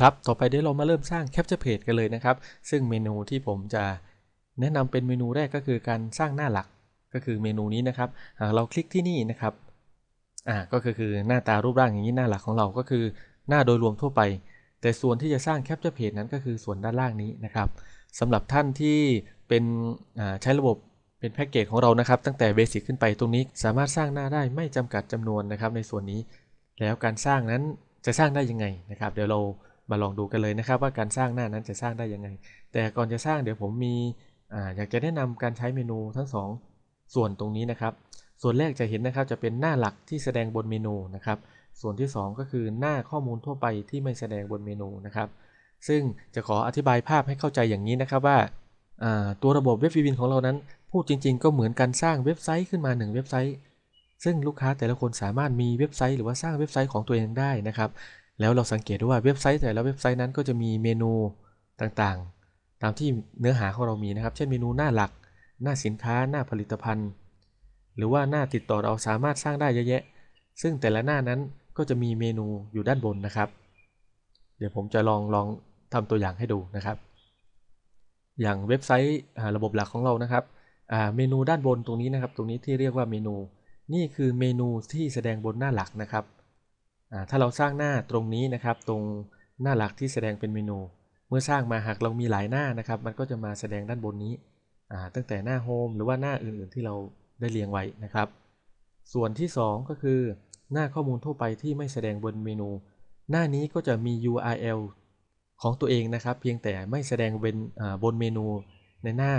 ครับ ต่อไปเดี๋ยวเรามาเริ่มสร้าง Capture Page กันเลยนะครับ ซึ่งเมนูที่ผมจะแนะนำเป็นเมนูแรกก็คือการสร้างหน้าหลักก็คือเมนูนี้นะครับ เราคลิกที่นี่นะครับ อ่า ก็คือหน้าตารูปร่างอย่างนี้หน้าหลักของเราก็คือหน้าโดยรวมทั่วไป แต่ส่วนที่จะสร้าง Capture Page นั้นก็คือส่วนด้านล่างนี้นะครับสำหรับท่านที่เป็นใช้ระบบเป็นแพ็กเกจของเรานะครับ ตั้งแต่เบสิกขึ้นไปตรงนี้ สามารถสร้างหน้าได้ไม่จำกัดจำนวนนะครับในส่วนนี้ แล้วการสร้างนั้นจะสร้างได้ยังไงนะครับ เดี๋ยวเรา มาลองดูกันเลยนะครับ ว่าการสร้างหน้านั้นจะสร้างได้ยังไง แต่ก่อนจะสร้างเดี๋ยวผมมีออยากจะแนะนำการใช้เมนูทั้ง2ส่วนตรงนี้นะครับ ส่วนแรกจะเห็นนะครับจะเป็นหน้าหลักที่แสดงบนเมนูนะครับ ส่วนที่ 2 ก็คือหน้าข้อมูลทั่วไปที่ไม่แสดงบนเมนูนะครับ ซึ่งจะขออธิบายภาพให้เข้าใจอย่างนี้นะครับว่าตัวระบบเว็บวีวินของเรานั้น พูดจริง ๆ ก็เหมือนการสร้างเว็บไซต์ขึ้นมา 1 เว็บไซต์ ซึ่งลูกค้าแต่ละคนสามารถมีเว็บไซต์หรือว่าสร้างเว็บไซต์ของตัวเองได้นะครับ แล้วเราสังเกตดูว่าเว็บไซต์แต่ละเว็บไซต์นั้นก็จะมีเมนูต่างๆ ตามที่เนื้อหาของเรามีนะครับ เช่นเมนูหน้าหลัก หน้าสินค้า หน้าผลิตภัณฑ์ หรือว่าหน้าติดต่อเราสามารถสร้างได้เยอะแยะ ซึ่งแต่ละหน้านั้นก็จะมีเมนูอยู่ด้านบนนะครับ เดี๋ยวผมจะลองลองทำตัวอย่างให้ดูนะครับ อย่างเว็บไซต์ระบบหลักของเรานะครับเมนูด้านบนตรงนี้นะครับ ตรงนี้ที่เรียกว่าเมนู นี่คือเมนูที่แสดงบนหน้าหลักนะครับ ถ้าเราสร้างหน้าตรงนี้นะครับ ตรงหน้าหลักที่แสดงเป็นเมนู เมื่อสร้างมาหากเรามีหลายหน้านะครับ มันก็จะมาแสดงด้านบนนี้ ตั้งแต่หน้าโฮมหรือว่าหน้าอื่นๆที่เราได้เรียงไว้นะครับ ส่วนที่ 2 ก็คือหน้าข้อมูลทั่วไปที่ไม่แสดงบนเมนู หน้านี้ก็จะมี URL ของตัวเองนะครับ เพียงแต่ไม่แสดงบนบนเมนูในหน้า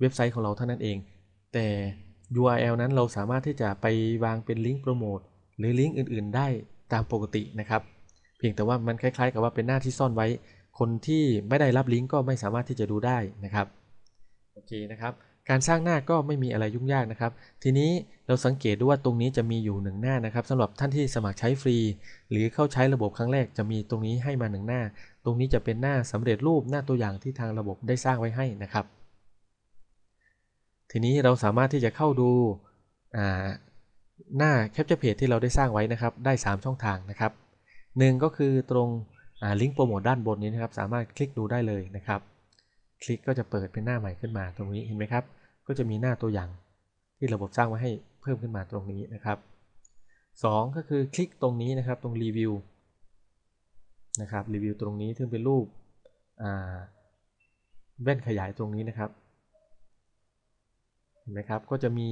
เว็บไซต์ของเราเท่านั้นเอง แต่ URL นั้นเราสามารถที่จะไปวางเป็นลิงก์โปรโมทหรือลิงก์อื่น ๆ ได้ ตามปกตินะครับ เพียงแต่ว่ามันคล้ายๆ กับว่าเป็นหน้าที่ซ่อนไว้ คนที่ไม่ได้รับลิงก์ก็ไม่สามารถที่จะดูได้นะครับโอเคนะครับการสร้างหน้าก็ไม่มีอะไรยุ่งยากนะครับ ทีนี้เราสังเกตดูว่าตรงนี้จะมีอยู่หนึ่งหน้านะครับสำหรับท่านที่สมัครใช้ฟรี หรือเข้าใช้ระบบครั้งแรกจะมีตรงนี้ให้มาหนึ่งหน้า ตรงนี้จะเป็นหน้าสำเร็จรูปหน้าตัวอย่างที่ทางระบบได้สร้างไว้ให้นะครับ ทีนี้เราสามารถที่จะเข้าดู หน้า Capture Page ที่เราได้สร้างไว้นะครับ ได้ 3 ช่องทางนะครับหนึ่งก็คือตรงลิงก์โปรโมทด้านบนนี้นะครับ สามารถคลิกดูได้เลยนะครับ คลิกก็จะเปิดเป็นหน้าใหม่ขึ้นมาตรงนี้เห็นไหมครับ ก็จะมีหน้าตัวอย่างที่ระบบสร้างไว้ให้เพิ่มขึ้นมาตรงนี้นะครับ 2 ก็คือคลิกตรงนี้นะครับตรงรีวิวนะครับรีวิวตรงนี้ซึ่งเป็นรูปแว่นขยายตรงนี้นะครับ เห็นไหมครับ ก็จะมี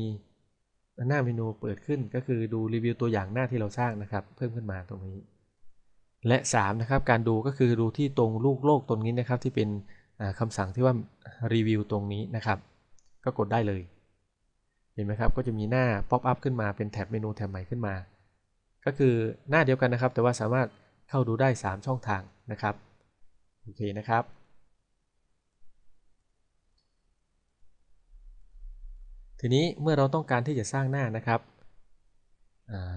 หน้าเมนูเปิดขึ้นก็คือดูรีวิวตัวอย่างหน้าที่เราสร้างนะครับ เพิ่มขึ้นมาตรงนี้ และ3นะครับการดูก็คือดูที่ตรงลูกโลกตรงนี้นะครับ ที่เป็นคำสั่งที่ว่ารีวิวตรงนี้นะครับ ก็กดได้เลย เห็นไหมครับก็จะมีหน้าป๊อปอัพขึ้นมาเป็นแท็บเมนูแท็บใหม่ขึ้นมา ก็คือหน้าเดียวกันนะครับ แต่ว่าสามารถเข้าดูได้ 3 ช่องทางนะครับโอเคนะครับ ทีนี้เมื่อเราต้องการที่จะสร้างหน้านะครับ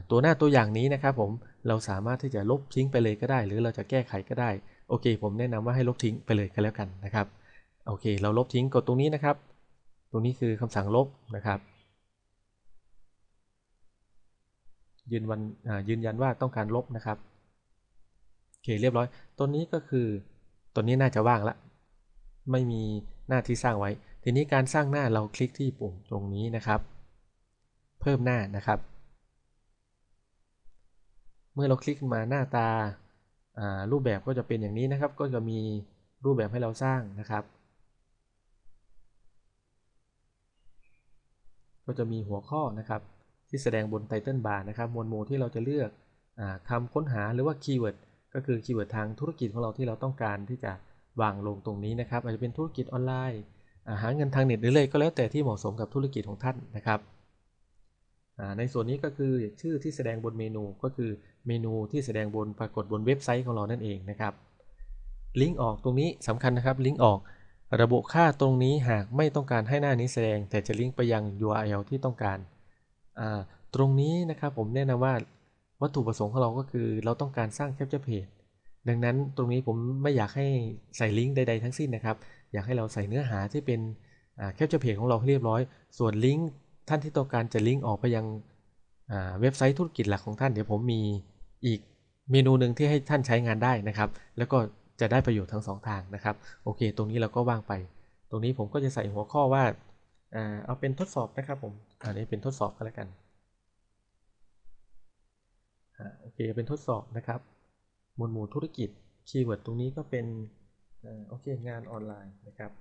ตัวหน้าตัวอย่างนี้นะครับผมเราสามารถที่จะลบทิ้งไปเลยก็ได้ หรือเราจะแก้ไขก็ได้โอเค ผมแนะนำว่าให้ลบทิ้งไปเลยก็แล้วกันนะครับโอเค เราลบทิ้งกดตรงนี้นะครับ ตรงนี้คือคำสั่งลบนะครับ ยืนวันยืนยันว่าต้องการลบนะครับโอเคเรียบร้อย ตัวนี้ก็คือตัวนี้น่าจะว่างละไม่มีหน้าที่สร้างไว้ ทีนี้การสร้างหน้าเราคลิกที่ปุ่มตรงนี้นะครับ เพิ่มหน้านะครับ เมื่อเราคลิกมาหน้าตารูปแบบก็จะเป็นอย่างนี้นะครับ ก็จะมีรูปแบบให้เราสร้างนะครับ ก็จะมีหัวข้อนะครับ ที่แสดงบนไตเติลบาร์นะครับ มวลโมที่เราจะเลือกอคำค้นหาหรือว่าคีย์เวิร์ดก็คือคีย์เวิร์ดทางธุรกิจของเราที่เราต้องการที่จะวางลงตรงนี้นะครับ อาจจะเป็นธุรกิจออนไลน์ หาเงินทางเน็ตหรืออะไรก็แล้วแต่ที่เหมาะสมกับธุรกิจของท่านนะครับ ในส่วนนี้ก็คือชื่อที่แสดงบนเมนูก็คือเมนูที่แสดงบนปรากฏบนเว็บไซต์ของเรานั่นเองนะครับลิงก์ออกตรงนี้สำคัญนะครับลิงก์ออกระบุค่าตรงนี้หากไม่ต้องการให้หน้านี้แสดง แต่จะลิงก์ไปยัง URL ที่ต้องการ ตรงนี้นะครับผมแนะนำว่าวัตถุประสงค์ของเราก็คือ เราต้องการสร้าง Capture Page ดังนั้นตรงนี้ผมไม่อยากให้ใส่ลิงก์ใด ๆ ทั้งสิ้นนะครับ อยากให้เราใส่เนื้อหาที่เป็นแคปเจอร์เพจของเราให้เรียบร้อย ส่วนลิงก์ท่านที่ต้องการจะลิงก์ออกไปยังเว็บไซต์ธุรกิจหลักของท่าน เดี๋ยวผมมีอีกเมนูหนึ่งที่ให้ท่านใช้งานได้นะครับ แล้วก็จะได้ประโยชน์ทั้งสองทางนะครับ โอเค ตรงนี้เราก็ว่างไป ตรงนี้ผมก็จะใส่หัวข้อว่าเอาเป็นทดสอบนะครับผม อันนี้เป็นทดสอบก็แล้วกัน โอเค เป็นทดสอบนะครับ หมวดหมู่ธุรกิจ คีย์เวิร์ดตรงนี้ก็เป็น โอเค งานออนไลน์นะครับ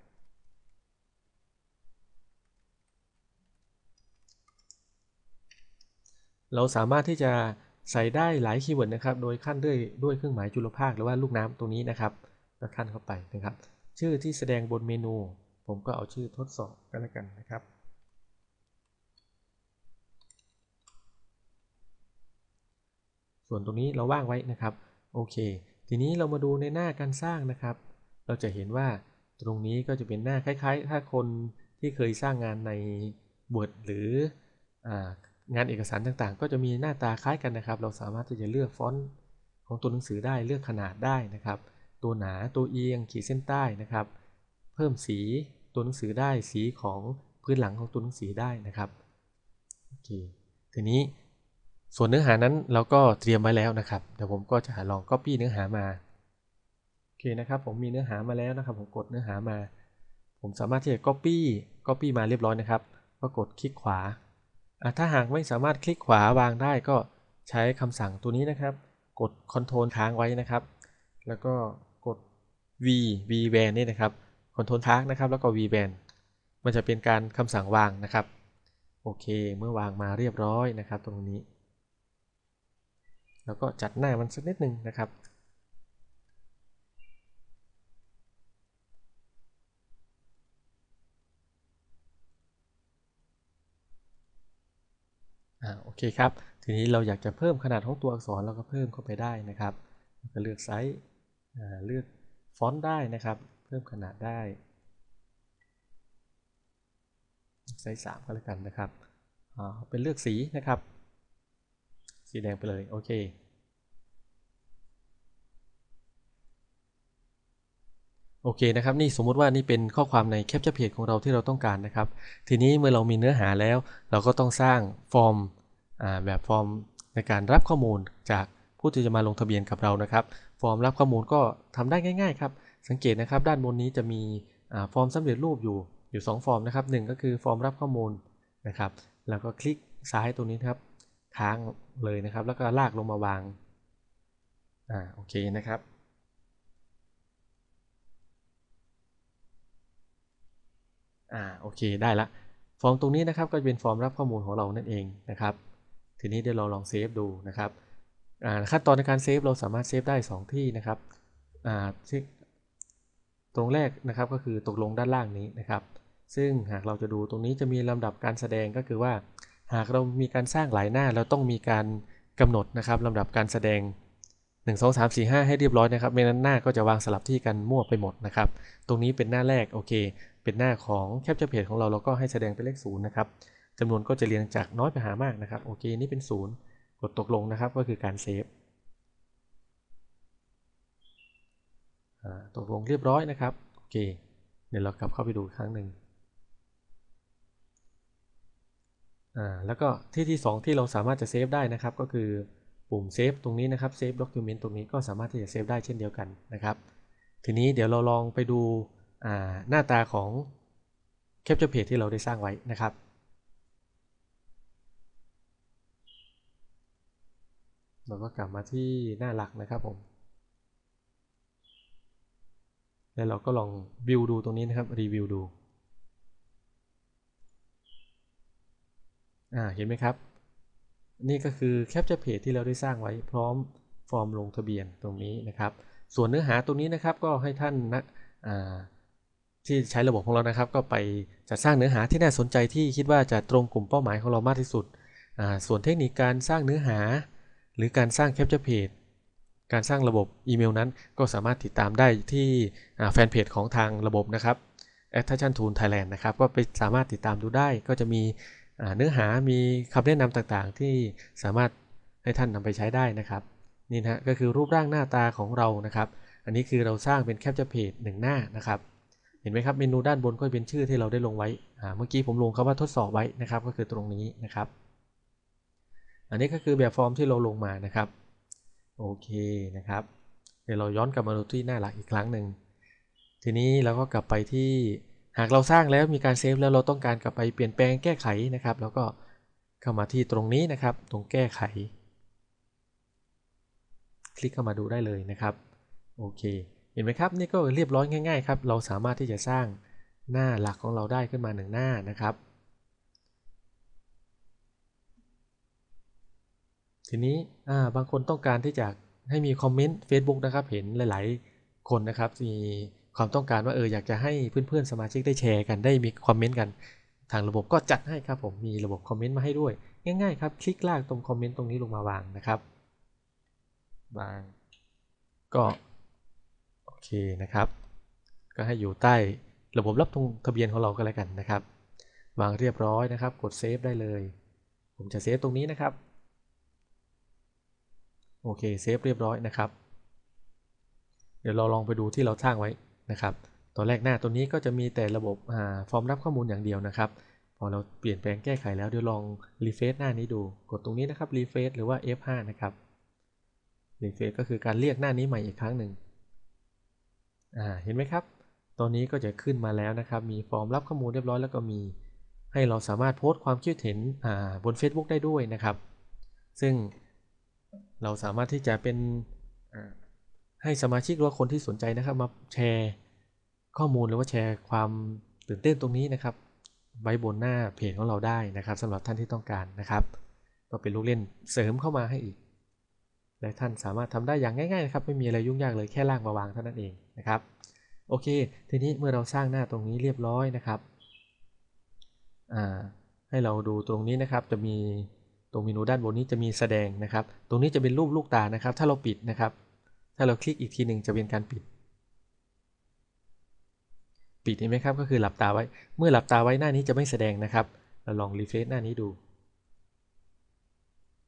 เราสามารถที่จะใส่ได้หลายคีย์เวิร์ดนะครับ โดยขั้นด้วยด้วยเครื่องหมายจุลภาคหรือว่าลูกน้ำตรงนี้นะครับแล้วขั้นเข้าไปนะครับ ชื่อที่แสดงบนเมนู ผมก็เอาชื่อทดสอบก็แล้วกันนะครับส่วนตรงนี้เราว่างไว้นะครับ โอเค ทีนี้เรามาดูในหน้าการสร้างนะครับ เราจะเห็นว่าตรงนี้ก็จะเป็นหน้าคล้าย ๆ ถ้าคนที่เคยสร้างงานใน Word หรืองานเอกสารต่างๆ ก็จะมีหน้าตาคล้ายกันนะครับ เราสามารถที่จะเลือกฟอนต์ของตัวหนังสือได้เลือกขนาดได้นะครับ ตัวหนาตัวเอียงขีดเส้นใต้นะครับ เพิ่มสีตัวหนังสือได้สีของพื้นหลังของตัวหนังสือได้นะครับโอเคทีนี้ส่วนเนื้อหานั้นเราก็เตรียมไว้แล้วนะครับเดี๋ยวผมก็จะลอง Copy เนื้อหามา คนะครับผมมีเนื้อหามาแล้วนะครับ ผมกดเนื้อหามา ผมสามารถที่จะ Copy Copy มาเรียบร้อยนะครับ ก็กดคลิกขวา ถ้าหากไม่สามารถคลิกขวาวางได้ก็ใช้คำสั่งตัวนี้นะครับ กด Ctrl ค้างไว้นะครับ แล้วก็กด V V van นี่นะครับ Ctrl ค้างนะครับ แล้วก็ V van มันจะเป็นการคำสั่งวางนะครับ โอเค เมื่อวางมาเรียบร้อยนะครับ ตรงนี้ แล้วก็จัดหน้ามันสักนิดหนึ่งนะครับ อ่าโอเคครับ ทีนี้เราอยากจะเพิ่มขนาดของตัวอักษรเราก็เพิ่มเข้าไปได้นะครับก็เลือกไซส์เลือกฟอนต์ได้นะครับ เพิ่มขนาดได้ไซส์สามก็แล้วกันนะครับเป็นเลือกสีนะครับ สีแดงไปเลยโอเคโอเคนะครับนี่สมมุติว่านี่เป็นข้อความในแคปชั่นเพจของเราที่เราต้องการนะครับ ทีนี้เมื่อเรามีเนื้อหาแล้ว เราก็ต้องสร้างฟอร์ม แบบฟอร์มในการรับข้อมูลจากผู้ที่จะมาลงทะเบียนกับเรานะครับ ฟอร์มรับข้อมูลก็ทำได้ง่ายๆครับสังเกตนะครับด้านบนนี้จะมีฟอร์มสำเร็จรูปอยู่อยู่ 2 ฟอร์มนะครับหก็คือฟอร์มรับข้อมูลนะครับ แล้วก็คลิกซ้ายตรงนี้ครับค้างเลยนะครับ แล้วก็ลากลงมาวางอ่าโอเคนะครับอ่าโอเคได้ละฟอร์มตรงนี้นะครับก็จะเป็นฟอร์มรับข้อมูลของเรานั่นเองนะครับ ทีนี้เดี๋ยวเราลองเซฟดูนะครับขั้นตอนในการเซฟเราสามารถเซฟได้ 2 ที่นะครับตรงแรกนะครับก็คือตกลงด้านล่างนี้นะครับ ซึ่งหากเราจะดูตรงนี้จะมีลำดับการแสดงก็คือว่า หากเรามีการสร้างหลายหน้าเราต้องมีการกำหนดนะครับลำดับการแสดง 1 2 3 4 5 ให้เรียบร้อยนะครับไม่นั้นหน้าก็จะวางสลับที่กันมั่วไปหมดนะครับ ตรงนี้เป็นหน้าแรกโอเค เป็นหน้าของแคปเจอร์เพจของเราเราก็ให้แสดงเป็นเลขศูนย์นะครับ จำนวนก็จะเรียงจากน้อยไปหามากนะครับ โอเค นี่เป็นศูนย์กดตกลงนะครับ ก็คือการเซฟตกลงเรียบร้อยนะครับ โอเค เดี๋ยวเรากลับเข้าไปดูครั้งหนึ่งแล้วก็ที่ที่ 2 ที่เราสามารถจะเซฟได้นะครับ ก็คือปุ่มเซฟตรงนี้นะครับเซฟด็อกิวเมนต์ตรงนี้ก็สามารถที่จะเซฟได้เช่นเดียวกันนะครับ ทีนี้เดี๋ยวเราลองไปดูหน้าตาของแคปเจอร์เพจที่เราได้สร้างไว้นะครับ เราก็กลับมาที่หน้าหลักนะครับผม แล้วเราก็ลองวิวดูตรงนี้นะครับ รีวิวดู อ่า เห็นไหมครับ นี่ก็คือแคปเจอร์เพจที่เราได้สร้างไว้พร้อมฟอร์มลงทะเบียนตรงนี้นะครับ ส่วนเนื้อหาตรงนี้นะครับก็ให้ท่านนะที่ใช้ระบบของเรานะครับ ก็ไปจัดสร้างเนื้อหาที่น่าสนใจที่คิดว่าจะตรงกลุ่มเป้าหมายของเรามากที่สุด ส่วนเทคนิคการสร้างเนื้อหา หรือการสร้างแคปเจอร์เพจการสร้างระบบอีเมลนั้นก็สามารถติดตามได้ที่แฟนเพจของทางระบบนะครับ Attention Tool Thailand นะครับก็ไปสามารถติดตามดูได้ก็จะมีเนื้อหามีคำแนะนำต่างๆ ที่สามารถให้ท่านนำไปใช้ได้นะครับนี่นะก็คือรูปร่างหน้าตาของเรานะครับ อันนี้คือเราสร้างเป็นแคปเจอร์เพจหนึ่งหน้านะครับ เห็นไหมครับเมนูด้านบนก็เป็นชื่อที่เราได้ลงไว้เมื่อกี้ผมลงคำว่าทดสอบไว้นะครับ ก็คือตรงนี้นะครับ อันนี้ก็คือแบบฟอร์มที่เราลงมานะครับ โอเคนะครับ เดี๋ยวเราย้อนกลับมาดูที่หน้าหลักอีกครั้งหนึ่ง ทีนี้เราก็กลับไปที่หากเราสร้างแล้วมีการเซฟแล้วเราต้องการกลับไปเปลี่ยนแปลงแก้ไขนะครับ แล้วก็เข้ามาที่ตรงนี้นะครับ ตรงแก้ไข คลิกเข้ามาดูได้เลยนะครับ โอเค เห็นไหมครับ นี่ก็เรียบร้อยง่ายๆครับ เราสามารถที่จะสร้างหน้าหลักของเราได้ขึ้นมาหนึ่งหน้านะครับ ทีนี้บางคนต้องการที่จะให้มีคอมเมนต์ Facebook นะครับ เห็นหลาย ๆ คนนะครับ มีความต้องการว่าเอออยากจะให้เพื่อน ๆ สมาชิกได้แชร์กันได้มีคอมเมนต์กัน ทางระบบก็จัดให้ครับผมมีระบบคอมเมนต์มาให้ด้วย ง่ายๆ ครับ คลิกลากตรงคอมเมนต์ตรงนี้ลงมาวางนะครับวางก็โอเคนะครับ ก็ให้อยู่ใต้ระบบรับทงทะเบียนของเราก็แล้วกันนะครับวางเรียบร้อยนะครับ กดเซฟได้เลย ผมจะเซฟตรงนี้นะครับ โอเคเซฟเรียบร้อยนะครับ เดี๋ยวเราลองไปดูที่เราสร้างไว้นะครับตอนแรกหน้าตัวนี้ก็จะมีแต่ระบบฟอร์มรับข้อมูลอย่างเดียวนะครับ พอเราเปลี่ยนแปลงแก้ไขแล้วเดี๋ยวลองรีเฟซหน้านี้ดู กดตรงนี้นะครับรีเฟซหรือว่า F5 นะครับรีเฟซก็คือการเรียกหน้านี้ใหม่อีกครั้งหนึ่งอ่าเห็นไหมครับ ตอนนี้ก็จะขึ้นมาแล้วนะครับ มีฟอร์มรับข้อมูลเรียบร้อยแล้วก็มี ให้เราสามารถโพสต์ความคิดเห็นบน Facebook ได้ด้วยนะครับ ซึ่ง เราสามารถที่จะเป็นให้สมาชิกหรือว่าคนที่สนใจนะครับมาแชร์ข้อมูลหรือว่าแชร์ความตื่นเต้นตรงนี้นะครับไว้บนหน้าเพจของเราได้นะครับสำหรับท่านที่ต้องการนะครับ ก็เป็นลูกเล่นเสริมเข้ามาให้อีก และท่านสามารถทำได้อย่างง่ายๆนะครับไม่มีอะไรยุ่งยากเลยแค่ลากมาวางเท่านั้นเองนะครับ โอเค ทีนี้เมื่อเราสร้างหน้าตรงนี้เรียบร้อยนะครับให้เราดูตรงนี้นะครับจะมี ตรงเมนูด้านบนนี้จะมีแสดงนะครับ ตรงนี้จะเป็นรูปลูกตานะครับ ถ้าเราปิดนะครับ ถ้าเราคลิกอีกทีหนึ่งจะเป็นการปิด ปิดเห็นไหมครับ ก็คือหลับตาไว้ เมื่อหลับตาไว้หน้านี้จะไม่แสดงนะครับ เราลองรีเฟซหน้านี้ดู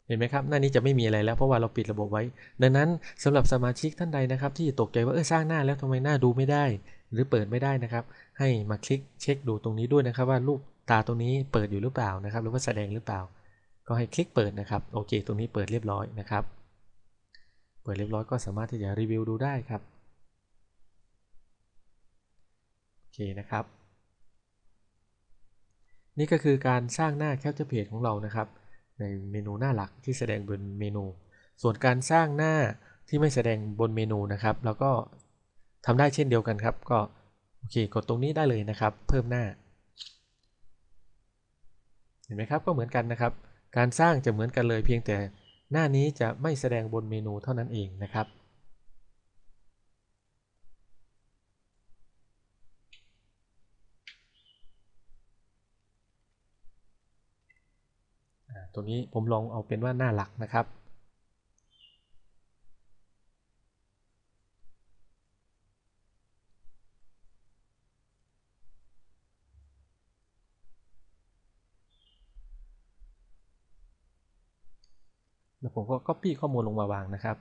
เห็นไหมครับ หน้านี้จะไม่มีอะไรแล้วเพราะว่าเราปิดระบบไว้ ดังนั้นสำหรับสมาชิกท่านใดนะครับ ที่ตกใจว่าเออสร้างหน้าแล้วทำไมหน้าดูไม่ได้ หรือเปิดไม่ได้นะครับ ให้มาคลิกเช็คดูตรงนี้ด้วยนะครับว่ารูปตาตรงนี้เปิดอยู่หรือเปล่านะครับ หรือว่าแสดงหรือเปล่า ก็ให้คลิกเปิดนะครับโอเคตรงนี้เปิดเรียบร้อยนะครับ เปิดเรียบร้อยก็สามารถที่จะรีวิวดูได้ครับโอเคนะครับ นี่ก็คือการสร้างหน้าแคปเจอร์เพจของเรานะครับ ในเมนูหน้าหลักที่แสดงบนเมนู ส่วนการสร้างหน้าที่ไม่แสดงบนเมนูนะครับแล้วก็ทำได้เช่นเดียวกันครับ ก็โอเคกดตรงนี้ได้เลยนะครับ เพิ่มหน้า เห็นไหมครับก็เหมือนกันนะครับ การสร้างจะเหมือนกันเลยเพียงแต่หน้านี้จะไม่แสดงบนเมนูเท่านั้นเองนะครับตัวนี้ผมลองเอาเป็นว่าหน้าหลักนะครับ ผมก็ Copy ข้อมูลลงมาวางนะครับ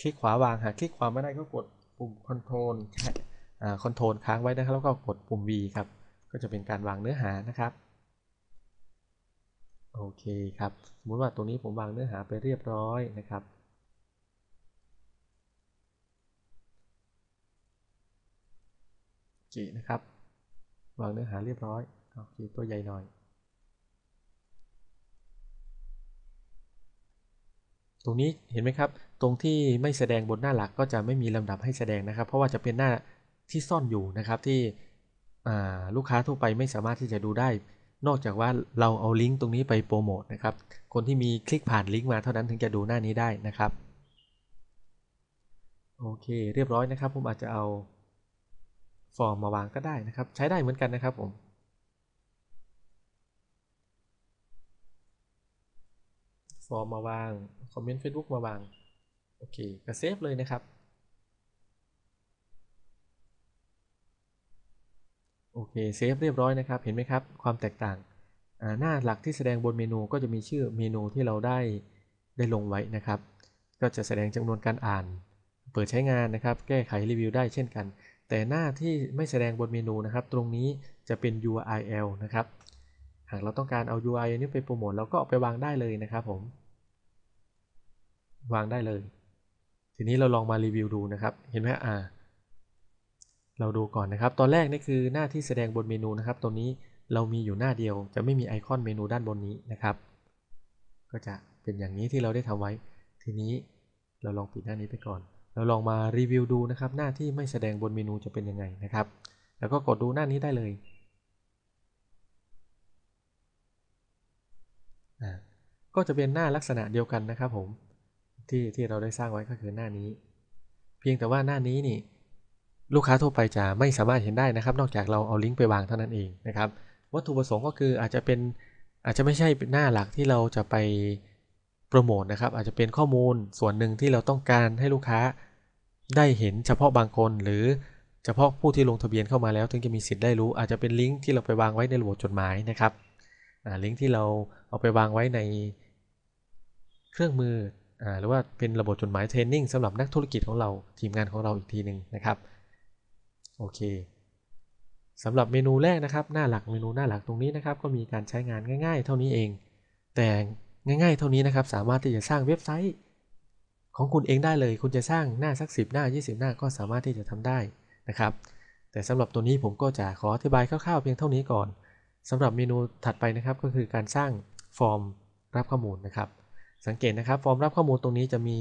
คลิกขวาวางหากคลิกขวาไม่ได้ก็กดปุ่ม Ctrl อ่า Ctrl ค้างไว้นะครับแล้วก็กดปุ่ม V ครับ ก็จะเป็นการวางเนื้อหานะครับโอเคครับสมมติว่าตรงนี้ผมวางเนื้อหาไปเรียบร้อยนะครับโอเคนะครับ วางเนื้อหาเรียบร้อยโอเคตัวใหญ่หน่อย ตรงนี้เห็นไหมครับ ตรงที่ไม่แสดงบนหน้าหลักก็จะไม่มีลำดับให้แสดงนะครับ เพราะว่าจะเป็นหน้าที่ซ่อนอยู่นะครับที่ลูกค้าทั่วไปไม่สามารถที่จะดูได้ นอกจากว่าเราเอาลิงก์ตรงนี้ไปโปรโมทนะครับ คนที่มีคลิกผ่านลิงก์มาเท่านั้นถึงจะดูหน้านี้ได้นะครับ โอเค เรียบร้อยนะครับ ผมอาจจะเอาฟอร์มมาวางก็ได้นะครับ ใช้ได้เหมือนกันนะครับผมฟอร์มมาวาง คอมเมนต์ Facebook มาวาง โอเคก็เซฟเลยนะครับ โอเคเซฟเรียบร้อยนะครับ เห็นไหมครับ ความแตกต่าง หน้าหลักที่แสดงบนเมนูก็จะมีชื่อเมนูที่เราได้ได้ลงไว้นะครับ ก็จะแสดงจำนวนการอ่าน เปิดใช้งานนะครับ แก้ไขรีวิวได้เช่นกัน แต่หน้าที่ไม่แสดงบนเมนูนะครับ ตรงนี้จะเป็น URL นะครับ หากเราต้องการเอา URL นี้ไปโปรโมทเราก็เอาไปวางได้เลยนะครับผม วางได้เลย ทีนี้เราลองมารีวิวดูนะครับ เห็นไหมอ่า เราดูก่อนนะครับ ตอนแรกนี่คือหน้าที่แสดงบนเมนูนะครับ ตัวนี้เรามีอยู่หน้าเดียว จะไม่มีไอคอนเมนูด้านบนนี้นะครับ ก็จะเป็นอย่างนี้ที่เราได้ทำไว้ ทีนี้เราลองปิดหน้านี้ไปก่อน เราลองมารีวิวดูนะครับ หน้าที่ไม่แสดงบนเมนูจะเป็นยังไงนะครับ แล้วก็กดดูหน้านี้ได้เลยก็จะเป็นหน้าลักษณะเดียวกันนะครับผม ที่ที่เราได้สร้างไว้ก็คือหน้านี้ เพียงแต่ว่าหน้านี้นี่ลูกค้าทั่วไปจะไม่สามารถเห็นได้นะครับ นอกจากเราเอาลิงก์ไปวางเท่านั้นเองนะครับ วัตถุประสงค์ก็คืออาจจะเป็นอาจจะไม่ใช่หน้าหลักที่เราจะไปโปรโมทนะครับ อาจจะเป็นข้อมูลส่วนหนึ่งที่เราต้องการให้ลูกค้าได้เห็นเฉพาะบางคน หรือเฉพาะผู้ที่ลงทะเบียนเข้ามาแล้ว ถึงจะมีสิทธิ์ได้รู้ อาจจะเป็นลิงก์ที่เราไปวางไว้ในระบบจดหมายนะครับลิงก์ที่เราเอาไปวางไว้ในเครื่องมือ หรือว่าเป็นระบบจดหมายเทรนนิ่งสำหรับนักธุรกิจของเราทีมงานของเราอีกทีหนึ่งนะครับโอเคสำหรับเมนูแรกนะครับ หน้าหลักเมนูหน้าหลักตรงนี้นะครับ ก็มีการใช้งานง่าย ๆ เท่านี้เอง แต่ง่ายๆ เท่านี้นะครับ สามารถที่จะสร้างเว็บไซต์ของคุณเองได้เลย คุณจะสร้างหน้าสัก 10 หน้า 20 หน้าก็สามารถที่จะทำได้นะครับ แต่สำหรับตัวนี้ผมก็จะขออธิบายคร่าวๆเพียงเท่านี้ก่อนสำหรับเมนูถัดไปนะครับก็คือการสร้างฟอร์มรับข้อมูลนะครับ สังเกตนะครับ ฟอร์มรับข้อมูลตรงนี้จะมี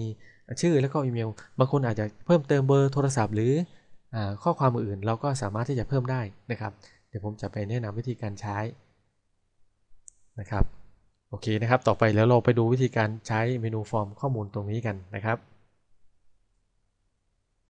ชื่อและก็อีเมล บางคนอาจจะเพิ่มเติมเบอร์โทรศัพท์หรือข้อความอื่นเราก็สามารถที่จะเพิ่มได้นะครับ เดี๋ยวผมจะไปแนะนำวิธีการใช้นะครับ โอเคนะครับ ต่อไปแล้วเราไปดูวิธีการใช้เมนูฟอร์มข้อมูลตรงนี้กันนะครับ